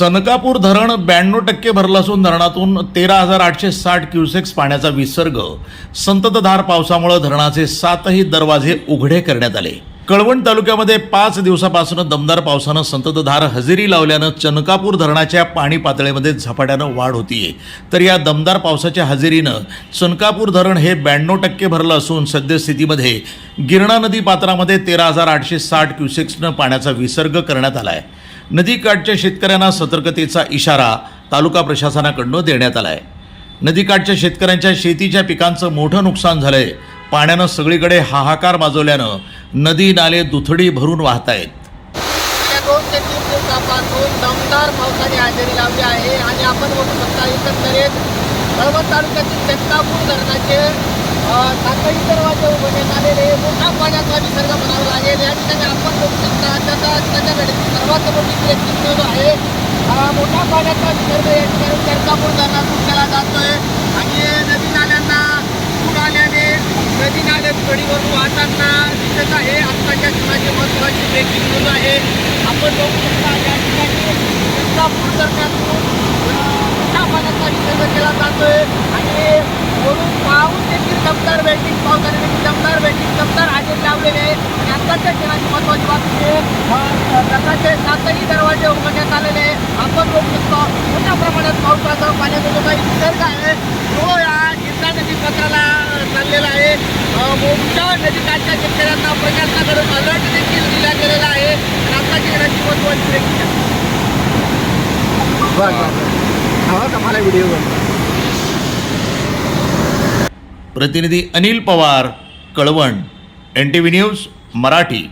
सनकापूर धरण ब्याण्णव टक्के भरलं असून धरणातून तेरा हजार आठशे साठ क्युसेक्स पाण्याचा विसर्ग. संततधार पावसामुळे धरणाचे सातही दरवाजे उघडे करण्यात आले. कळवण तालुक्यामध्ये पाच दिवसापासून दमदार पावसानं संततधार हजेरी लावल्यानं चनकापूर धरणाच्या पाणी पातळीमध्ये झपाट्यानं वाढ होतीये. तर या दमदार पावसाच्या हजेरीनं चनकापूर धरण हे ब्याण्णव टक्के भरलं असून सद्यस्थितीमध्ये गिरणा नदी पात्रामध्ये तेरा हजार आठशे साठ क्युसेक्सनं पाण्याचा विसर्ग करण्यात आला आहे नदीकाठच्या शेतकऱ्यांना सतर्कतेचा इशारा तालुका प्रशासनाकडनं देण्यात आला आहे नदीकाठच्या शेतकऱ्यांच्या शेतीच्या पिकांचं मोठं नुकसान झालंय. पाण्यानं सगळीकडे हाहाकार माजवल्यानं नदी नाले दुथडी भरून वाहत आहेत दोन ते तीन दिवसापासून दमदार पावसाने हजेरी लावली आहे आणि आपण बघू शकता एकंदरीत कळवण तालुक्यातील चंदापूर धरणाचे साखळी दरवाजे उघडण्यात आलेले मोठा पाण्याचा विसर्ग म्हणावा लागेल. या ठिकाणी आपण बघू शकता त्याचा त्याच्याकडे सर्वात मोठी ब्रेकिंग आहे मोठ्या मोठा पाण्याचा विसर्ग या ठिकाणी चंदापूर धरणातून केला जातोय. आणि नदी नाल्यांना पूर आल्याने नदी नाले कडीवरून वाहताना दिसत आहे. आत्ताच्या जीवनाची महत्वाची ब्रेकिंग न्यूज आहे आपण बघू शकता या ठिकाणी इंदापूर दरम्यातून मोठ्या पाण्याचा विसर्ग केला जातोय. आणि वरून पाहून देखील दमदार बॅटिंग पावसाने देखील दमदार बॅटिंग दमदार हजेरी लावलेले आहे आणि आत्ताच्या महत्वाची बात आहे अं, सातही दरवाजे उघडण्यात आलेले आपण बघू शकतो मोठ्या प्रमाणात पावसाचा पाण्याचा जो काही निसर्ग आहे तो या जिल्हा नदी पत्राला चाललेला आहे मोठ्या मोठ्या नदीकाठच्या शेतकऱ्यांना प्रशासनाकडून अलर्ट देखील दिला गेलेला आहे आणि आत्ताची घराची महत्वाची बरं का मला व्हिडिओ प्रतिनिधी Anil Pawar Kalwan N T V news Marathi.